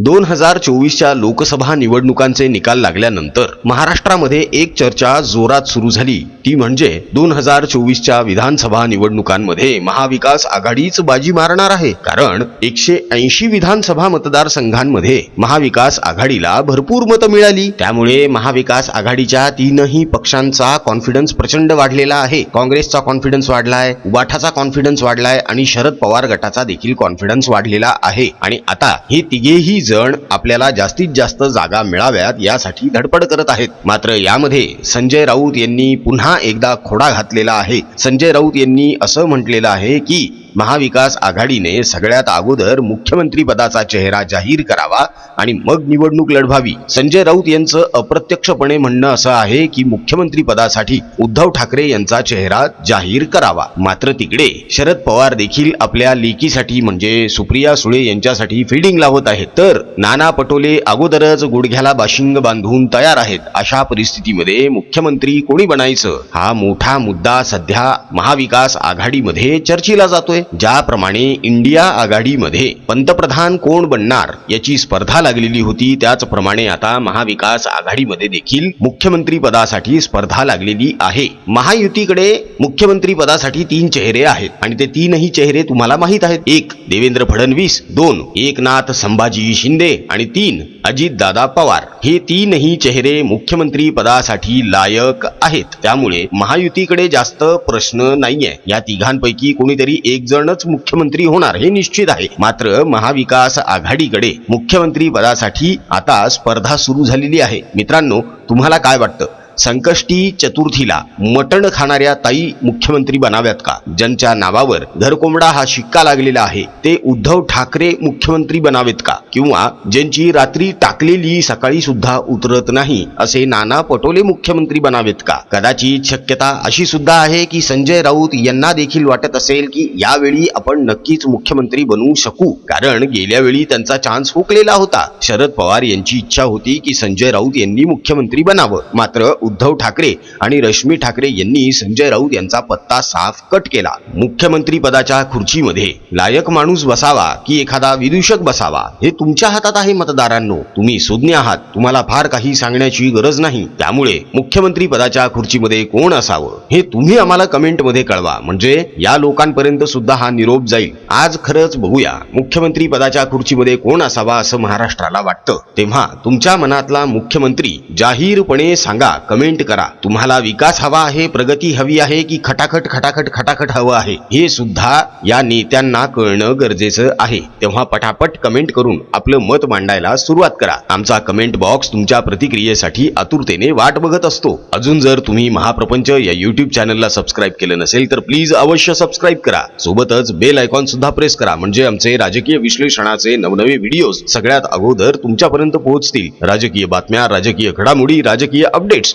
दोन हजार चोवीसच्या लोकसभा निवडणुकांचे निकाल लागल्यानंतर महाराष्ट्रामध्ये एक चर्चा जोरात सुरू झाली. ती म्हणजे दोन हजार चोवीसच्या विधानसभा निवडणुकांमध्ये महाविकास आघाडीच बाजी मारणार आहे. कारण एकशे ऐंशी विधानसभा मतदारसंघांमध्ये महाविकास आघाडीला भरपूर मतं मिळाली. त्यामुळे महाविकास आघाडीच्या तीनही पक्षांचा कॉन्फिडन्स प्रचंड वाढलेला आहे. काँग्रेसचा कॉन्फिडन्स वाढलाय उबाठाचा कॉन्फिडन्स वाढलाय आणि शरद पवार गटाचा देखील कॉन्फिडन्स वाढलेला आहे. आणि आता हे तिघेही जण आपल्याला जास्तीत जास्त जागा मिळाव्यात यासाठी धडपड करत आहेत. मात्र यामध्ये संजय राऊत यांनी पुन्हा एकदा खोडा घातलेला आहे. संजय राऊत यांनी असं म्हटलेलं आहे की महाविकास आघाडीने सगळ्यात अगोदर मुख्यमंत्री पदाचा चेहरा जाहीर करावा आणि मग निवडणूक लढवावी. संजय राऊत यांचं अप्रत्यक्षपणे म्हणणं असं आहे की मुख्यमंत्री पदासाठी उद्धव ठाकरे यांचा चेहरा जाहीर करावा. मात्र तिकडे शरद पवार देखील आपल्या लेकीसाठी म्हणजे सुप्रिया सुळे यांच्यासाठी फिल्डिंग लावत आहेत. तर नाना पटोले अगोदरच गुडघ्याला बाशिंग बांधून तयार आहेत. अशा परिस्थितीमध्ये मुख्यमंत्री कोणी बनायचं? हा मोठा मुद्दा सध्या महाविकास आघाडीमध्ये चर्चेला जातोय. ज्याप्रमाणे इंडिया आघाडीमध्ये पंतप्रधान कोण बनणार याची स्पर्धा लागलेली होती. त्याचप्रमाणे आता महाविकास आघाडीमध्ये देखील मुख्यमंत्री पदासाठी स्पर्धा लागलेली आहे. महायुतीकडे मुख्यमंत्री पदासाठी तीन चेहरे आहेत आणि ते तीनही चेहरे तुम्हाला माहीत आहेत. एक देवेंद्र फडणवीस. दोन एकनाथ संभाजी शिंदे. आणि तीन अजितदादा पवार. हे तीनही चेहरे मुख्यमंत्री पदासाठी लायक आहेत. त्यामुळे महायुतीकडे जास्त प्रश्न नाहीये. या तिघांपैकी कोणीतरी एक जणच मुख्यमंत्री होणार हे निश्चित आहे. मात्र महाविकास आघाडीकडे मुख्यमंत्री पदासाठी आता स्पर्धा सुरू झालेली आहे. मित्रांनो तुम्हाला काय वाटतं? संकष्टी चतुर्थीला मटण खाणाऱ्या ताई मुख्यमंत्री बनाव्यात का? ज्यांच्या नावावर घरकोंबडा हा शिक्का लागलेला आहे ते उद्धव ठाकरे मुख्यमंत्री बनावेत का? किंवा ज्यांची रात्री टाकलेली सकाळी सुद्धा उतरत नाही असे नाना पटोले मुख्यमंत्री बनावेत का? कदाचित शक्यता अशी सुद्धा आहे की संजय राऊत यांना देखील वाटत असेल की यावेळी आपण नक्कीच मुख्यमंत्री बनवू शकू. कारण गेल्या वेळी त्यांचा चान्स हुकलेला होता. शरद पवार यांची इच्छा होती की संजय राऊत यांनी मुख्यमंत्री बनावं. मात्र उद्धव ठाकरे आणि रश्मी ठाकरे यांनी संजय राऊत यांचा पत्ता साफ कट केला. मुख्यमंत्री पदाच्या खुर्चीमध्ये लायक माणूस बसावा की एखादा विदूषक बसावा हे तुमच्या हातात आहे मतदारांनो. तुम्ही सुज्ञ आहात. तुम्हाला फार काही सांगण्याची गरज नाही. त्यामुळे मुख्यमंत्री पदाच्या खुर्चीमध्ये कोण असावं? हे तुम्ही आम्हाला कमेंटमध्ये कळवा. म्हणजे या लोकांपर्यंत सुद्धा हा निरोप जाईल. आज खरंच बघूया. मुख्यमंत्री पदाच्या खुर्चीमध्ये कोण असावा असं महाराष्ट्राला वाटतं. तेव्हा तुमच्या मनातला मुख्यमंत्री जाहीरपणे सांगा कमेंट करा. तुम्हाला विकास हवा आहे प्रगती हवी आहे की खटाखट खटाखट खटाखट हवं आहे? हे सुद्धा या नेत्यांना कळणं गरजेचं आहे. तेव्हा पटापट कमेंट करून आपलं मत मांडायला सुरुवात करा. आमचा कमेंट बॉक्स तुमच्या प्रतिक्रियेसाठी आतुरतेने वाट बघत असतो. अजून जर तुम्ही महाप्रपंच या युट्यूब चॅनलला सबस्क्राईब केलं नसेल तर प्लीज अवश्य सबस्क्राईब करा. सोबतच बेल आयकॉन सुद्धा प्रेस करा. म्हणजे आमचे राजकीय विश्लेषणाचे नवनवे व्हिडिओज सगळ्यात अगोदर तुमच्यापर्यंत पोहोचतील. राजकीय बातम्या राजकीय घडामोडी राजकीय अपडेट्स